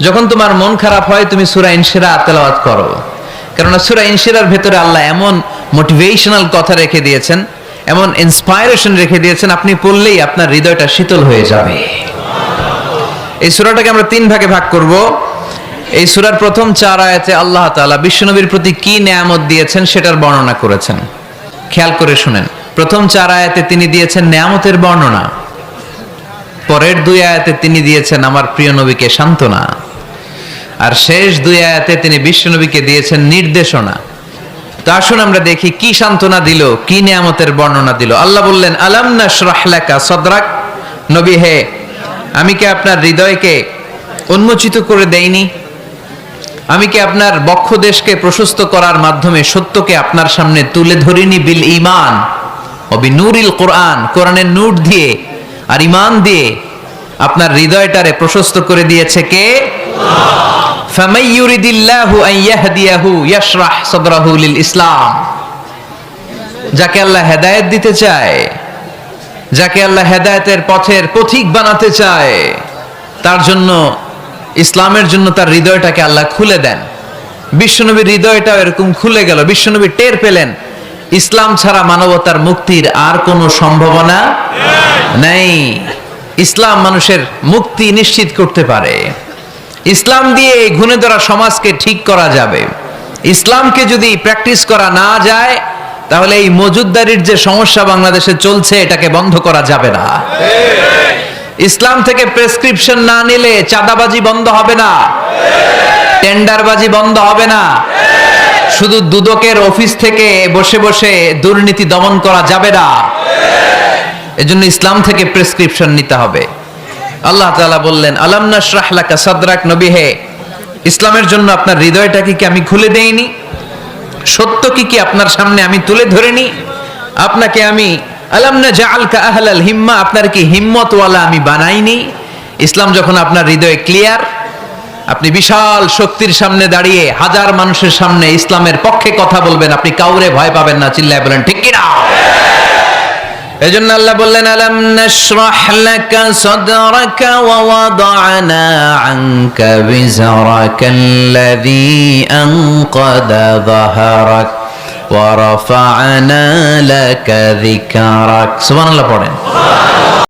যখন তোমার মন খারাপ হয়, তুমি সুরা ইনশিরা তেলাওয়াত করো। কেননা সুরা ইনশিরার ভেতরে আল্লাহ এমন মোটিভেশনাল কথা রেখে দিয়েছেন, এমন ইন্সপায়ারেশন রেখে দিয়েছেন, আপনি পড়লেই আপনার হৃদয়টা শীতল হয়ে যাবে। এই সুরাটাকে আমরা তিন ভাগে ভাগ করব। এই সুরার প্রথম চার আয়াতে আল্লাহ তাআলা বিশ্বনবীর প্রতি কি নেয়ামত দিয়েছেন সেটার বর্ণনা করেছেন। খেয়াল করে শুনেন। প্রথম চার আয়াতে তিনি দিয়েছেন নেয়ামতের বর্ণনা। পরের দুই আয়াতে তিনি দিয়েছেন, আমার প্রিয় নবীকে সান্ত্বনা। আর শেষ দুই আয়াতে তিনি বিশ্বনবীকে দিয়েছেন নির্দেশনা। তো আসুন আমরা দেখি কি সান্ত্বনা দিল, কি নিয়ামতের বর্ণনা দিল। আল্লাহ বললেন, আলাম সদরাক? নবী, হে, আমি কি আপনার হৃদয়কে উন্মোচিত করে দেইনি? আমি কি আপনার বক্ষদেশকে প্রশস্ত করার মাধ্যমে সত্যকে আপনার সামনে তুলে ধরিনি বিল ইমান অবি নুরিল কোরআন, কোরআনের নুট দিয়ে আর ইমান দিয়ে আপনার হৃদয়টারে প্রশস্ত করে দিয়েছে কে? আল্লাহ ইসলাম। যাকে আল্লাহ হেদায়ত দিতে চায় যাকে আল্লাহ হেদায়তের পথের পথিক বানাতে চায় তার জন্য ইসলামের জন্য তার হৃদয়টাকে আল্লাহ খুলে দেন। বিশ্বনবীর হৃদয়টাও এরকম খুলে গেল বিশ্বনবী টের পেলেন ইসলাম ছাড়া মানবতার মুক্তির আর কোনো সম্ভাবনা নেই। ইসলাম মানুষের মুক্তি নিশ্চিত করতে পারে। ইসলাম দিয়ে এই ঘুণে ধরা সমাজকে ঠিক করা যাবে। ইসলামকে যদি প্র্যাকটিস করা না যায়, তাহলে এই মজুদদারির যে সমস্যা বাংলাদেশে চলছে, এটাকে বন্ধ করা যাবে না। ইসলাম থেকে প্রেসক্রিপশন না নিলে চাঁদাবাজি বন্ধ হবে না। টেন্ডারবাজি বন্ধ হবে না। শুধু দুদকের অফিস থেকে বসে বসে দুর্নীতি দমন করা যাবে না। এজন্য ইসলাম থেকে প্রেসক্রিপশন নিতে হবে। আল্লাহ তাআলা বললেন, আলাম নাশরাহ সাদরাক নবী হে, ইসলামের জন্য আপনার হৃদয়টাকে কি আমি খুলে দেইনি? সত্য কি কি আপনার সামনে আমি তুলে ধরেনি? আপনাকে আমি আলাম না জাআলকা আহলাল হিম্মা, আপনার কি হিম্মতওয়ালা আমি বানাইনি? ইসলাম যখন আপনার হৃদয়ে ক্লিয়ার, আপনি বিশাল শক্তির সামনে দাঁড়িয়ে হাজার মানুষের সামনে ইসলামের পক্ষে কথা বলবেন, আপনি কাউরে ভয় পাবেন না, চিল্লায় বলেন, ঠিক কিনা? এজন্য আল্লাহ বললেন, আলাম নাশরাহ লাকা সাদরাকা ওয়া ওয়াদানা আনকা বিজরাকা আল্লাযী আনকাদা যাহরাক ওয়া রাফা'না লাকা যিকরাক। সুবহানাল্লাহ পড়েন।